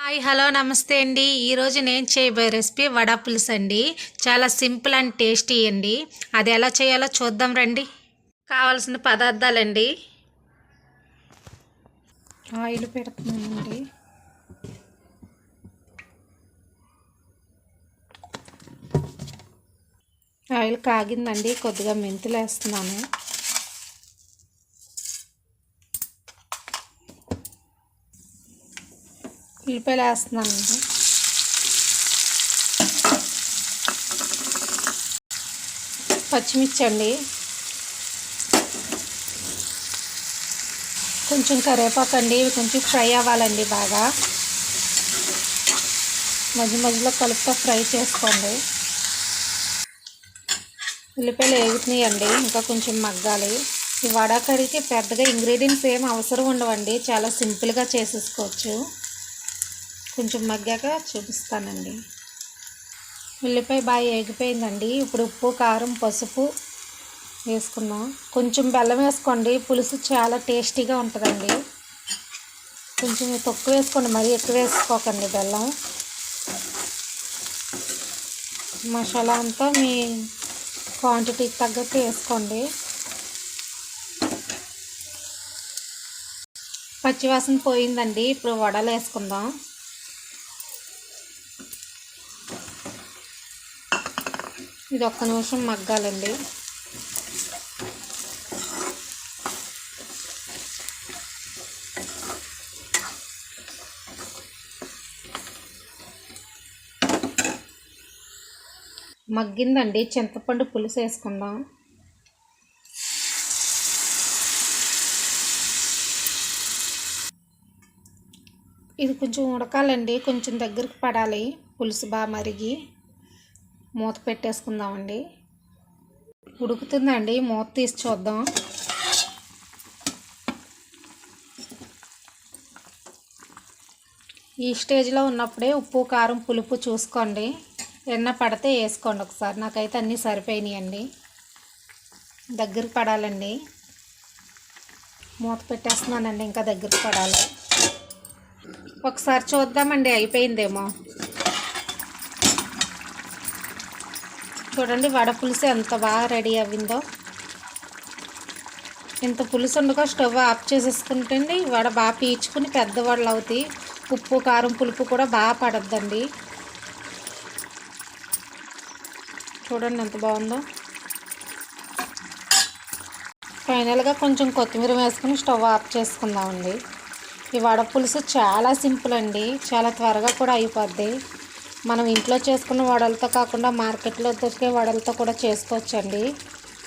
Hi hello నమస్తే అండి. ఈరోజు నేను చేయబోయే రెసిపీ వడ పులుసు అండి. చాలా సింపుల్ అండ్ టేస్టీ అండి. అది ఎలా చేయాలో చూద్దాం రండి. కావాల్సిన పదార్థాలండి. ఆయిల్ పెడుతున్నానండి. ఆయిల్ కాగిందండి. కొద్దిగా మెంతులు వేస్తున్నాను. ఉల్లిపాయలు వేస్తున్నానండి పచ్చిమిర్చి అండి కొంచెం కరివేపాకు అండి ఇవి కొంచెం ఫ్రై అవ్వాలండి బాగా. మధ్య మధ్యలో కలుపుతో ఫ్రై చేసుకోండి. ఉల్లిపాయలు వేగుతున్నాయండి ఇంకా కొంచెం మగ్గాలి. ఈ వడ కర్రీకి పెద్దగా ఇంగ్రీడియంట్స్ ఏం అవసరం ఉండవండి చాలా సింపుల్గా చేసేసుకోవచ్చు. కొంచెం మగ్గాక చూపిస్తానండి. ఉల్లిపాయ బాగా ఎగిపోయిందండి ఇప్పుడు ఉప్పు కారం పసుపు వేసుకుందాం. కొంచెం బెల్లం వేసుకోండి. పులుసు చాలా టేస్టీగా ఉంటుందండి. కొంచెం తక్కువ వేసుకోండి. మరీ ఎక్కువ వేసుకోకండి బెల్లం. మసాలా అంతా మీ క్వాంటిటీకి తగ్గట్టు వేసుకోండి. పచ్చివాసన పోయిందండి. ఇప్పుడు వడలు వేసుకుందాం. ఇది ఒక్క నిమిషం మగ్గాలండి. మగ్గిందండి. చింతపండు పులుసు వేసుకుందాం. ఇది కొంచెం ఉడకాలండి. కొంచెం దగ్గరికి పడాలి. పులుసు బాగా మరిగి. మూత పెట్టేసుకుందామండి. ఉడుకుతుందండి. మూత తీసి చూద్దాం. ఈ స్టేజ్లో ఉన్నప్పుడే ఉప్పు కారం పులుపు చూసుకోండి. ఎన్న పడితే వేసుకోండి ఒకసారి. నాకైతే అన్నీ సరిపోయినాయండి. దగ్గరికి పడాలండి. మూత పెట్టేస్తున్నానండి. ఇంకా దగ్గరికి పడాలి. ఒకసారి చూద్దామండి. అయిపోయిందేమో. చూడండి వడ పులుసు ఎంత బాగా రెడీ అవ్విందో. ఇంత పులుసు ఉండగా స్టవ్ ఆఫ్ చేసేసుకుంటండి వడ బాగా పీల్చుకుని పెద్ద వడలు అవుతాయి. ఉప్పు కారం పులుపు కూడా బాగా పడద్దండి. చూడండి ఎంత బాగుందో. ఫైనల్గా కొంచెం కొత్తిమీర వేసుకుని స్టవ్ ఆఫ్ చేసుకుందామండి. ఈ వడ పులుసు చాలా సింపుల్ అండి. చాలా త్వరగా కూడా అయిపోద్ది. మనం ఇంట్లో చేసుకున్న వడలతో కాకుండా మార్కెట్లో దొరికే వడలతో కూడా చేసుకోవచ్చండి.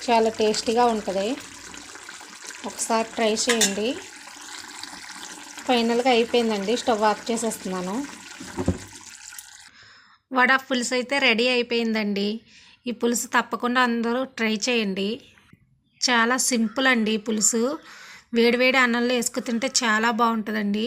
చాలా టేస్టీగా ఉంటుంది. ఒకసారి ట్రై చేయండి. ఫైనల్గా అయిపోయిందండి. స్టవ్ ఆఫ్ చేసేస్తున్నాను. వడ పులుసు అయితే రెడీ అయిపోయిందండి. ఈ పులుసు తప్పకుండా అందరూ ట్రై చేయండి. చాలా సింపుల్ అండి పులుసు. వేడివేడి అన్నంలో వేసుకు తింటే చాలా బాగుంటుందండి.